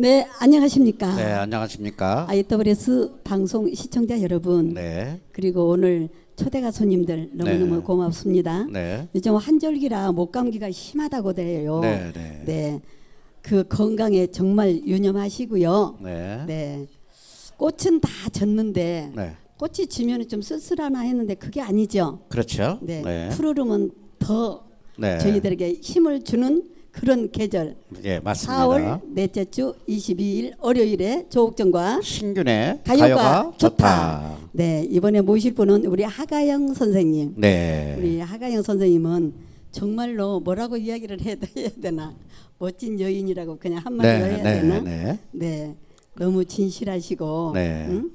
네, 안녕하십니까. 네, 안녕하십니까? IWS 방송 시청자 여러분, 네, 그리고 오늘 초대가 손님들 너무너무 네. 고맙습니다. 네, 요즘 한절기라 목감기가 심하다고 돼요. 네, 네, 네, 그 건강에 정말 유념하시고요. 네, 네, 꽃은 다 졌는데 네, 꽃이 지면 좀 쓸쓸하나 했는데 그게 아니죠. 그렇죠. 네, 네, 푸르름은 더 네, 저희들에게 힘을 주는 그런 계절. 예, 맞습니다. 4월 넷째 주 22일 월요일에 조옥정과 신균의 가요가, 가요가, 좋다. 좋다. 네 이번에 모실 분은 우리 하가영 선생님. 네, 우리 하가영 선생님은 정말로 뭐라고 이야기를 해야 되나 멋진 여인이라고 그냥 한마디로 네, 해야 네, 되나? 네, 네 너무 진실하시고. 네. 응?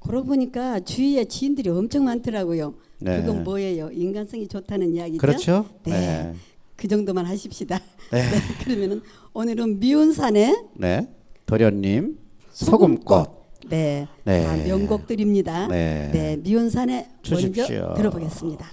그러고 보니까 주위에 지인들이 엄청 많더라고요. 네. 그건 뭐예요? 인간성이 좋다는 이야기죠. 그렇죠. 네. 네, 그 정도만 하십시다. 네. 네, 그러면은 오늘은 미운산의 네, 도련님 소금꽃. 네, 네. 다 명곡들입니다. 네. 네, 주십시오. 먼저 들어보겠습니다.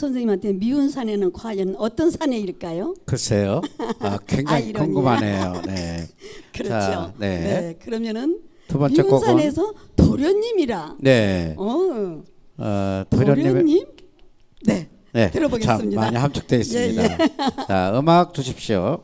선생님한테 미운 산에는 과연 어떤 산에일까요? 글쎄요. 아, 아 굉장히 아, 궁금하네요. 네. 그렇죠. 자, 네. 네. 그러면은 두 번째 미운 산에서 도련님이라. 네. 어. 어 도련님? 네. 네. 들어보겠습니다. 참 많이 함축되어 예, 있습니다. 예, 예. 자, 음악 주십시오.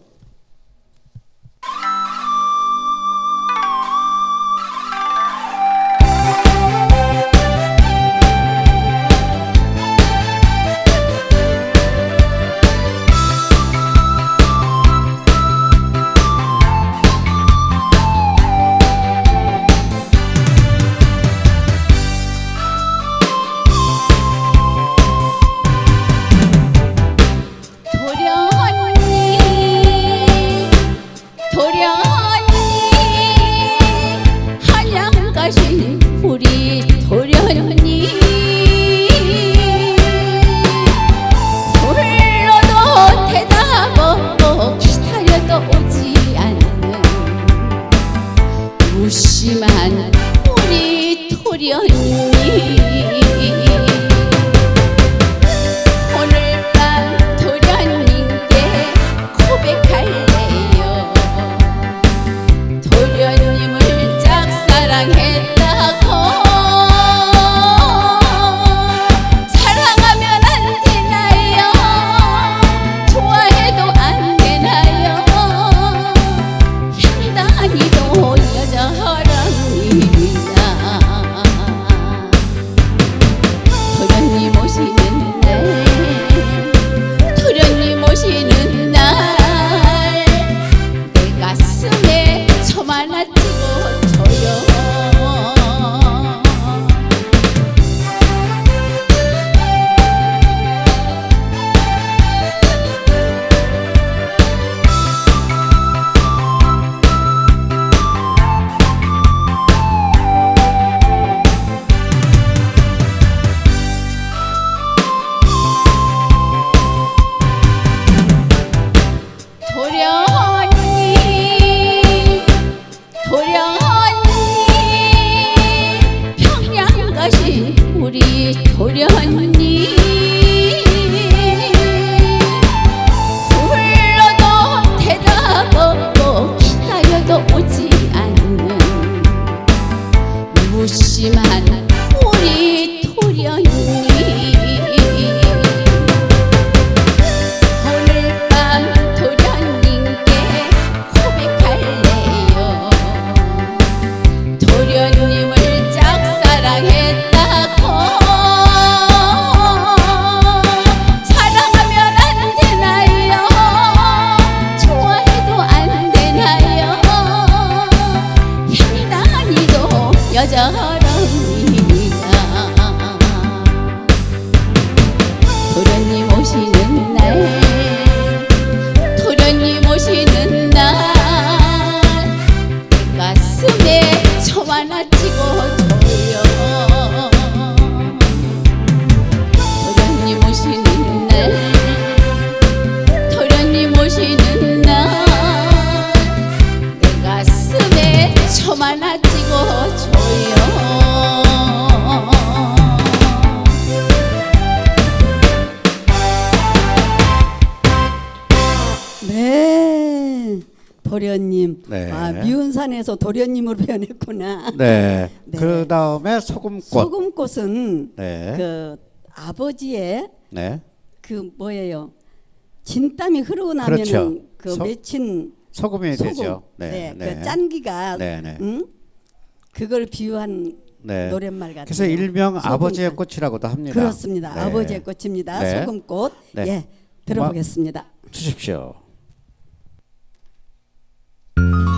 我 도련님. 네. 아, 미운산에서 도련님으로 변했구나. 네. 네. 그 다음에 소금꽃. 소금꽃은 네. 그 아버지의 네. 그 뭐예요? 진땀이 흐르고 나면은 그렇죠. 그 소- 맺힌 소금이 소금. 되죠. 네. 네 그 네. 짠기가 네, 네. 응? 그걸 비유한 네. 노랫말 같아요. 그래서 일명 소금. 아버지의 꽃이라고도 합니다. 그렇습니다. 네. 아버지의 꽃입니다. 네. 소금꽃. 네. 예. 들어보겠습니다. 주십시오. Thank you.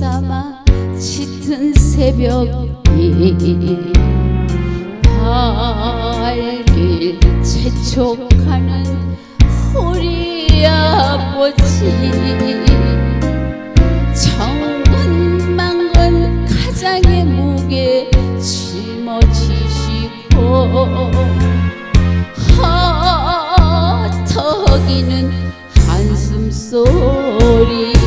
삼아 짙은 새벽이 발길 재촉하는 우리 아버지. 정근망근 가장의 목에 짊어지시고 허덕이는 한숨소리.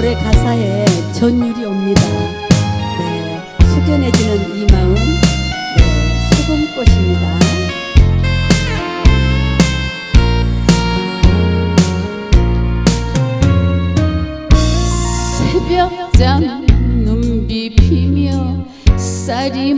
노래 가사에 전율이 옵니다. 네, 숙연해지는 이 마음, 네, 수금꽃입니다. 새벽잠 눈비 피며 쌀이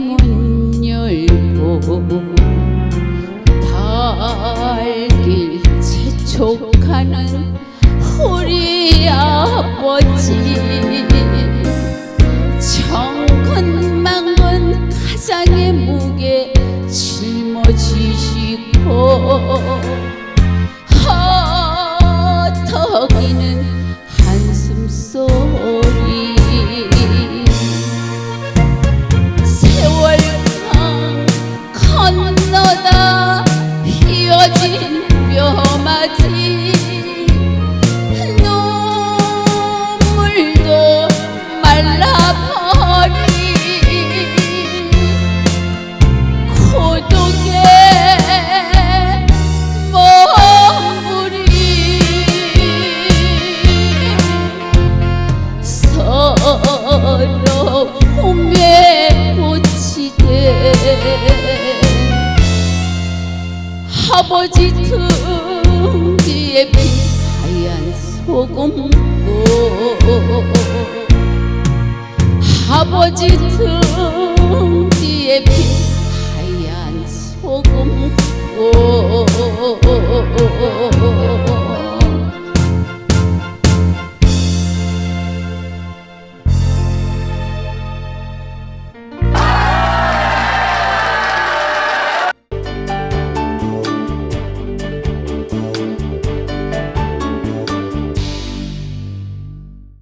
Oh.